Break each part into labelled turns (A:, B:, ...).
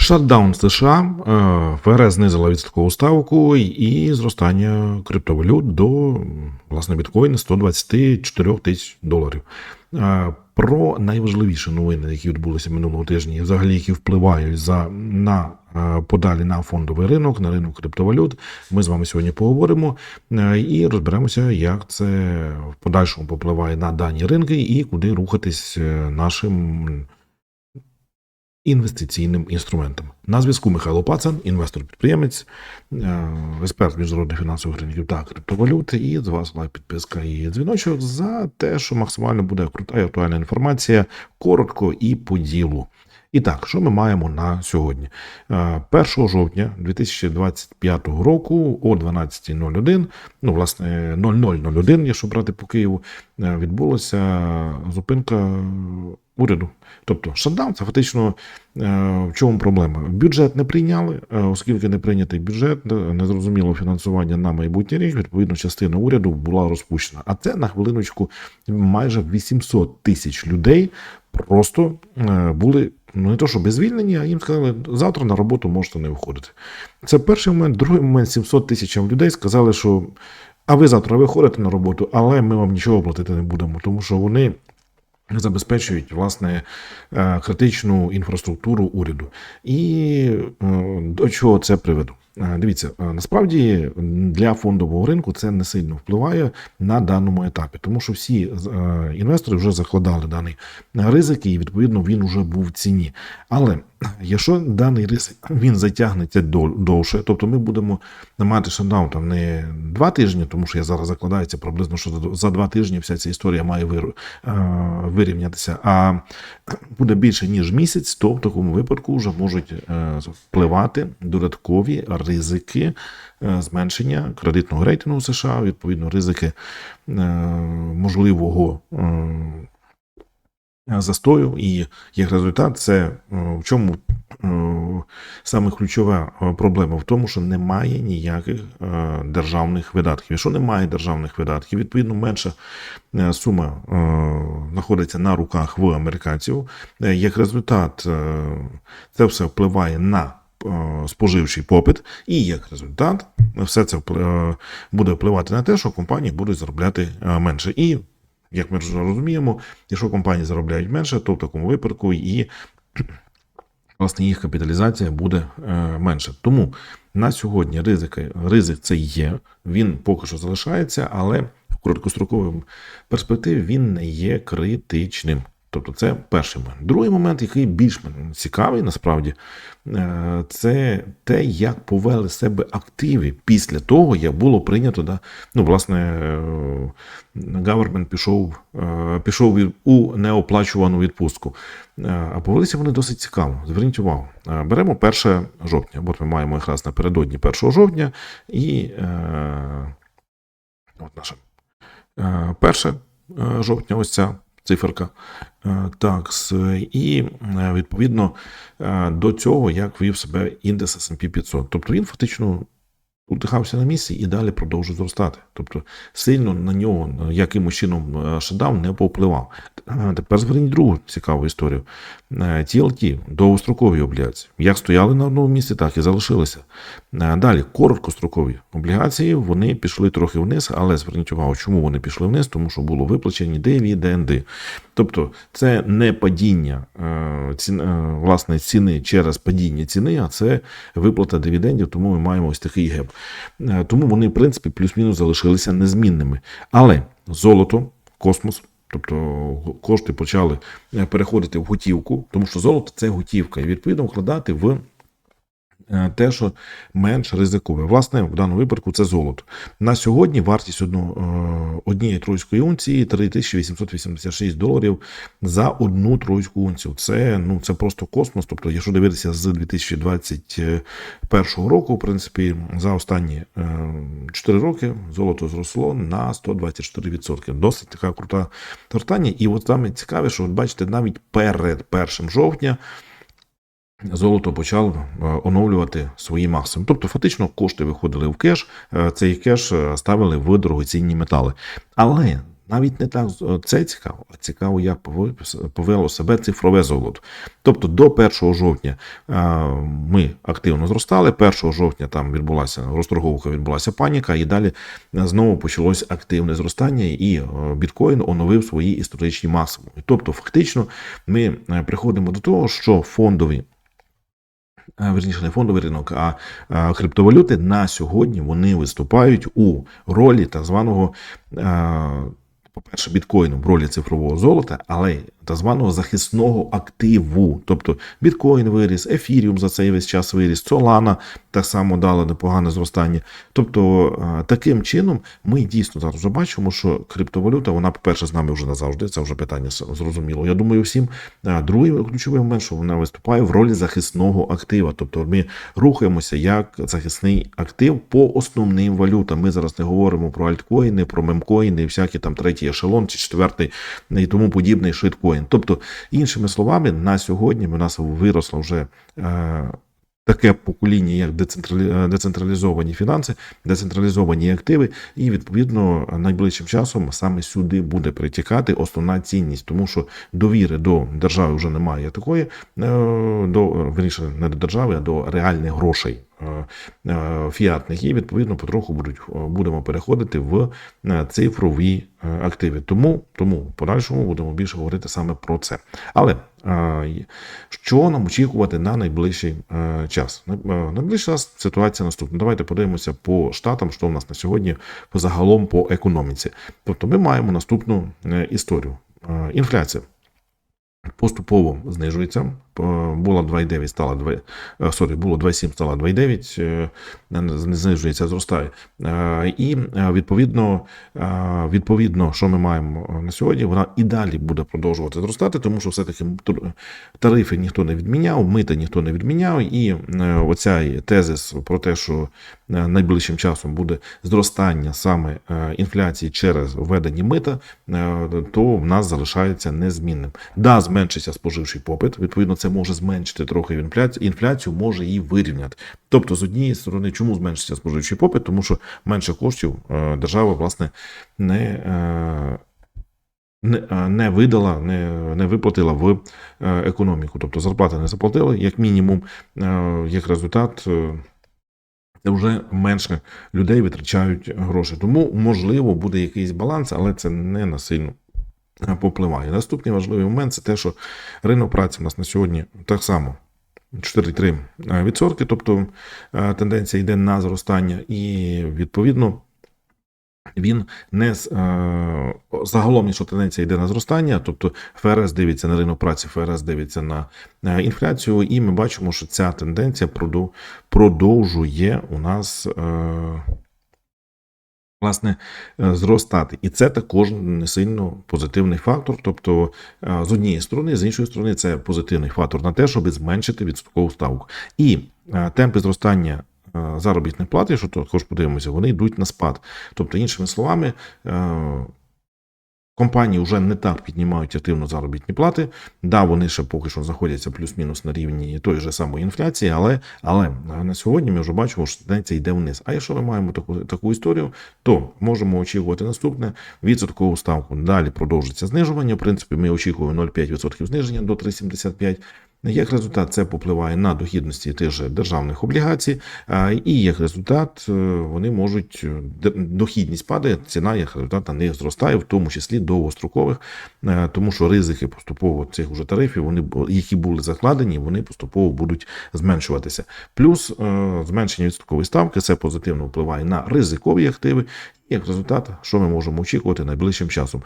A: Шатдаун США, е, ФРС знизила відсоткову ставку і зростання криптовалют до власне біткоїна 124 тисяч доларів. Е, Про найважливіші новини, які відбулися минулого тижня, і взагалі які впливають за на е, подалі на фондовий ринок, на ринок криптовалют. Ми з вами сьогодні поговоримо і розберемося, як це в подальшому попливає на дані ринки і куди рухатись нашим інвестиційним інструментом. На зв'язку Михайло Пацан, інвестор-підприємець, е, експерт міжнародних фінансових ринків та криптовалют. І з вас лайк, підписка і дзвіночок за те, що максимально буде крута і актуальна інформація, коротко і по ділу. І так, що ми маємо на сьогодні? Е, 1 жовтня 2025 року о 12.01, ну, власне, 0001, якщо брати по Києву, е, відбулася зупинка уряду. Тобто шатдаун це фактично е, в чому проблема? Бюджет не прийняли, е, оскільки не прийнятий бюджет, е, незрозуміло фінансування на майбутній рік. Відповідно, частина уряду була розпущена. А це на хвилиночку майже 800 тисяч людей просто були. Ну, не то, що безвільнені, а їм сказали, завтра на роботу можете не виходити. Це перший момент. Другий момент 700 тисячам людей сказали, що а ви завтра виходите на роботу, але ми вам нічого платити не будемо, тому що вони забезпечують власне е, критичну інфраструктуру уряду. І е, до чого це приведу? Дивіться, насправді для фондового ринку це не сильно впливає на даному етапі, тому що всі інвестори вже закладали даний ризик, і відповідно він вже був в ціні. Але якщо даний ризик він затягнеться довше, тобто ми будемо мати шатдаун там не два тижні, тому що я зараз закладається приблизно, що за- два тижні вся ця історія має вирівнятися, а буде більше ніж місяць, то в такому випадку вже можуть е, впливати додаткові ризики е, зменшення кредитного рейтингу США, відповідно, ризики е, можливого. е, Застою, і як результат, це в чому саме ключова проблема в тому, що немає ніяких державних видатків. Якщо немає державних видатків, відповідно менша сума знаходиться на руках в американців. Як результат, це все впливає на споживчий попит, і як результат, все це е, буде впливати на те, що компанії будуть заробляти е, менше. І як ми розуміємо, якщо компанії заробляють менше, то в такому випадку і власне їх капіталізація буде е, менше. Тому на сьогодні ризики, ризик це є, він поки що залишається, але в короткостроковій перспективі він не є критичним. Тобто це перший момент. Другий момент, який більш цікавий, насправді, е, це те, як повели себе активи після того, як було прийнято, да, ну, власне, Гавермент пішов, е, пішов у неоплачувану відпустку. Е, А повелися вони досить цікаво. Зверніть увагу. Беремо 1 жовтня, бо ми маємо якраз напередодні 1 жовтня, і от наша е, 1 е, жовтня, ось ця циферка. Е, Так, і е, відповідно е, до цього, як вів себе індекс S&P 500. Тобто він фактично утихався на місці і далі продовжує зростати. Тобто сильно на нього е, якимось чином е, шатдаун не повпливав. Е, Тепер зверніть другу цікаву історію. Е, TLT, довгострокові облігації, як стояли на одному місці, так і залишилися. Е, Далі короткострокові облігації вони пішли трохи вниз, але зверніть увагу, чому вони пішли вниз, тому що було виплачені дивіденди. Тобто це не падіння е, ціни, е, власне ціни через падіння ціни, а це виплата дивідендів, тому ми маємо ось такий геп. Е, Тому вони, в принципі, плюс-мінус залишилися незмінними. Але золото, космос. Тобто кошти почали переходити в готівку, тому що золото це готівка, і відповідно вкладати в те, що менш ризикове. Власне, в даному випадку це золото. На сьогодні вартість одно, е, однієї тройської унції 3886 доларів за одну тройську унцію. Це, ну, це просто космос. Тобто, якщо дивитися з 2021 року, в принципі, за останні е, 4 роки золото зросло на 124%. Досить така крута тортання. І от саме цікаве, що от бачите, навіть перед 1 жовтня золото почало е, оновлювати свої максимум. Тобто, фактично, кошти виходили в кеш, е, цей кеш е, ставили в дорогоцінні метали. Але Навіть не так це цікаво, а цікаво, як повело- себе цифрове золото. Тобто до 1 жовтня ми активно зростали. 1 жовтня там відбулася розторговка, відбулася паніка, і далі знову почалось активне зростання, і біткоін оновив свої історичні максимуми. Тобто, фактично, ми приходимо до того, що фондові. Е, Верніше, не фондовий ринок, а е, криптовалюти на сьогодні вони виступають у ролі так званого, е, по-перше, біткоїну в ролі цифрового золота, але так званого захисного активу. Тобто біткоін виріс, ефіріум за цей весь час виріс, Солана так само дала непогане зростання. Тобто, е, таким чином ми дійсно зараз бачимо, що криптовалюта, вона, по-перше, з нами вже назавжди, це вже питання зрозуміло. Я думаю, всім. Другий ключовий момент, що вона виступає в ролі захисного актива. Тобто ми рухаємося як захисний актив по основним валютам. Ми зараз не говоримо про альткоїни, про мемкоїни, всякі там третій ешелон чи четвертий і тому подібний шиткоін. Тобто, іншими словами, на сьогодні в нас виросло вже. Е- Таке покоління, як е, децентралізовані фінанси, децентралізовані активи, і відповідно найближчим часом саме сюди буде притікати основна цінність, тому що довіри до держави вже немає такої, е, до верніше не до держави, а до реальних грошей фіатних. І відповідно потроху будуть е, будемо переходити в е, цифрові е, активи. Тому тому в подальшому будемо більше говорити саме про це. Але е, що нам очікувати на найближчий е, час? На- е, Найближчий час ситуація наступна. Давайте подивимося по штатам, що в нас на сьогодні загалом по економіці. Тобто ми маємо наступну е, історію. Е, Інфляція поступово знижується. Е, Була 2,9, стала 2, е, сорі, було 2,7, стала 2,9, е, знижується, зростає. І відповідно, відповідно, що ми маємо на сьогодні, вона і далі буде продовжувати зростати, тому що все-таки тарифи ніхто не відміняв, мита ніхто не відміняв, і оця тезис про те, що найближчим часом буде зростання саме інфляції через введені мита, то в нас залишається незмінним. Да, зменшиться споживчий попит. Відповідно, це може зменшити трохи інфляцію, може її вирівняти. Тобто, з однієї сторони, чому зменшиться споживчий попит? Тому що менше коштів е, держава власне не. е, е, не видала, не, не виплатила в економіку. Тобто зарплати не заплатили, як мінімум, як результат. вже менше людей витрачають гроші. Тому, можливо, буде якийсь баланс, але це не насильно попливає. Наступний важливий момент це те, що ринок праці в нас на сьогодні так само 4,3%, відсотки, тобто е, тенденція йде на зростання, і відповідно. Він не е, загалом, якщо тенденція йде на зростання, тобто ФРС дивиться на ринок праці, ФРС дивиться на е, інфляцію, і ми бачимо, що ця тенденція продовжує у нас е, власне е, зростати. І це також не сильно позитивний фактор. Тобто, е, з однієї сторони, з іншої сторони, це позитивний фактор на те, щоб зменшити відсоткову ставку. І е, темпи зростання. Заробітних плат, що також подивимося, вони йдуть на спад. Тобто, іншими словами, компанії вже не так піднімають активно заробітні плати. Да, вони ще поки що знаходяться плюс-мінус на рівні тої ж самої інфляції, але, але на сьогодні ми вже бачимо, що тенденція йде вниз. А якщо ми маємо таку, таку історію, то можемо очікувати наступне відсоткову ставку. Далі продовжиться знижування. В принципі, ми очікуємо 0,5% зниження до 3,75%. Як результат, це попливає на дохідності тих же державних облігацій, і як результат е, вони можуть е, дохідність падає, ціна як результат на них зростає, в тому числі довгострокових, е, тому що ризики поступово цих уже тарифів, вони які були закладені, вони поступово будуть зменшуватися. Плюс зменшення відсоткової ставки це позитивно впливає на ризикові активи. Як результат, що ми можемо очікувати найближчим часом?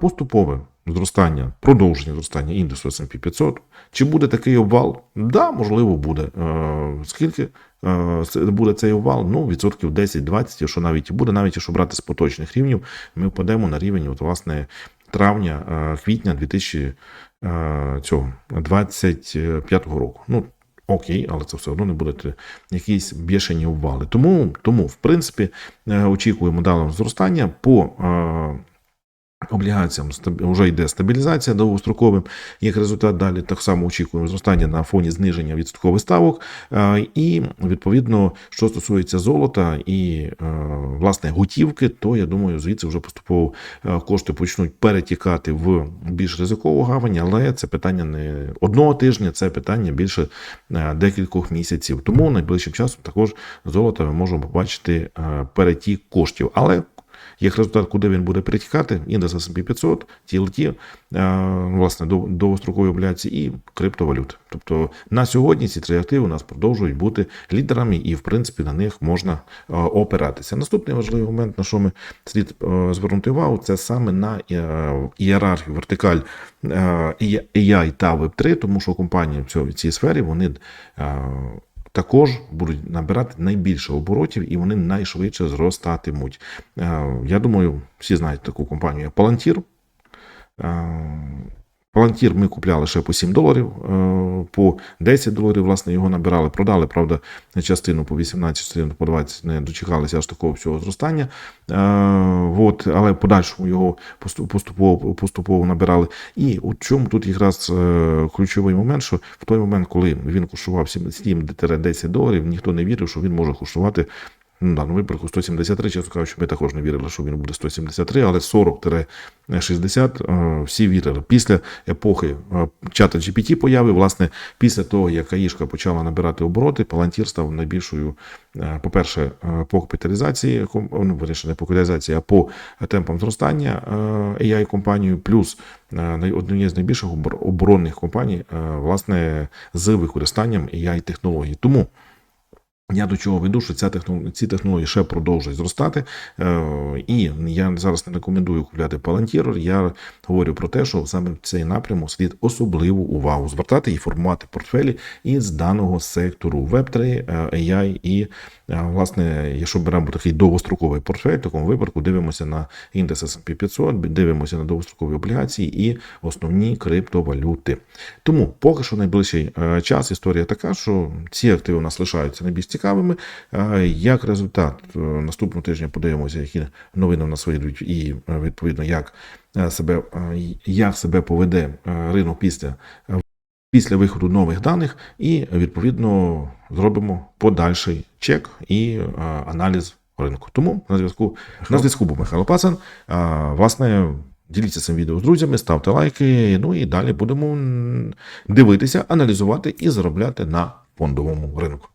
A: Поступове зростання, продовження зростання індексу S&P 500. Чи буде такий обвал? Да, можливо, буде. Е, Скільки е, буде цей обвал? Ну, відсотків 10-20, якщо навіть і буде, навіть якщо брати з поточних рівнів, ми впадемо на рівень, от, власне, травня, е, квітня 2025 року. Ну, Окей, але це все одно не будуть якісь бішені обвали. Тому, тому в принципі, очікуємо далі зростання по Облігаціям вже йде стабілізація довгостроковим. Як результат, далі так само очікуємо зростання на фоні зниження відсоткових ставок. Е, І відповідно, що стосується золота і е, власне готівки, то я думаю, звідси вже поступово е, кошти почнуть перетікати в більш ризикову гавань, але це питання не одного тижня, це питання більше декількох місяців. Тому найближчим часом також золото ми можемо побачити перетік коштів. Але як результат, куди він буде перетікати, індекс S&P 500, TLT, власне, довгострокові облігації і криптовалюти. Тобто на сьогодні ці три активи у нас продовжують бути лідерами, і в принципі на них можна е, опиратися. Наступний важливий момент, на що ми слід е, звернути увагу, це саме на е, ієрархію, вертикаль AI та Web3, тому що компанії в цій сфері вони. Е, також будуть набирати найбільше оборотів і вони найшвидше зростатимуть. Е, Я думаю, всі знають таку компанію як Palantir. Е, ми купляли ще по 7 доларів, е, по 10 доларів, власне, його набирали, продали, правда, частину по 18, частину по 20 не дочекалися аж такого всього зростання. Е, От, але в подальшому його поступово, поступово набирали. І у чому тут якраз е, ключовий момент, що в той момент, коли він коштував 7-10 доларів, ніхто не вірив, що він може коштувати Ну, в даному випадку 173, чесно кажучи, ми також не вірили, що він буде 173, але 40-60 е, всі вірили. Після епохи е, чата GPT появи, власне, після того, як Аїшка почала набирати обороти, Palantir став найбільшою, е, по-перше, по капіталізації, ну, верніше, не по капіталізації, а по темпам зростання е, AI-компанією, плюс однією з найбільших оборонних компаній, власне, з використанням AI-технологій. Тому я до чого веду, що ця технологія, ці технології ще продовжують зростати. Е, і я зараз не рекомендую купляти Palantir. Я говорю про те, що саме в цей напрямок слід особливу увагу звертати і формувати портфелі із даного сектору Web3, е, AI і, е, власне, якщо беремо такий довгостроковий портфель, в такому випадку дивимося на індекс S&P 500, дивимося на довгострокові облігації і основні криптовалюти. Тому поки що найближчий е, час історія така, що ці активи у нас лишаються найбільш цікавими. Як результат, е, наступного тижня подивимося, які новини в нас вийдуть, і е, відповідно як е, себе як себе поведе ринок після. Після виходу нових даних, і відповідно зробимо подальший чек і аналіз ринку. Тому на зв'язку на зв'язку був Михайло Пацан. Е, Власне, діліться цим відео з друзями, ставте лайки. Ну і далі будемо дивитися, аналізувати і заробляти на фондовому ринку.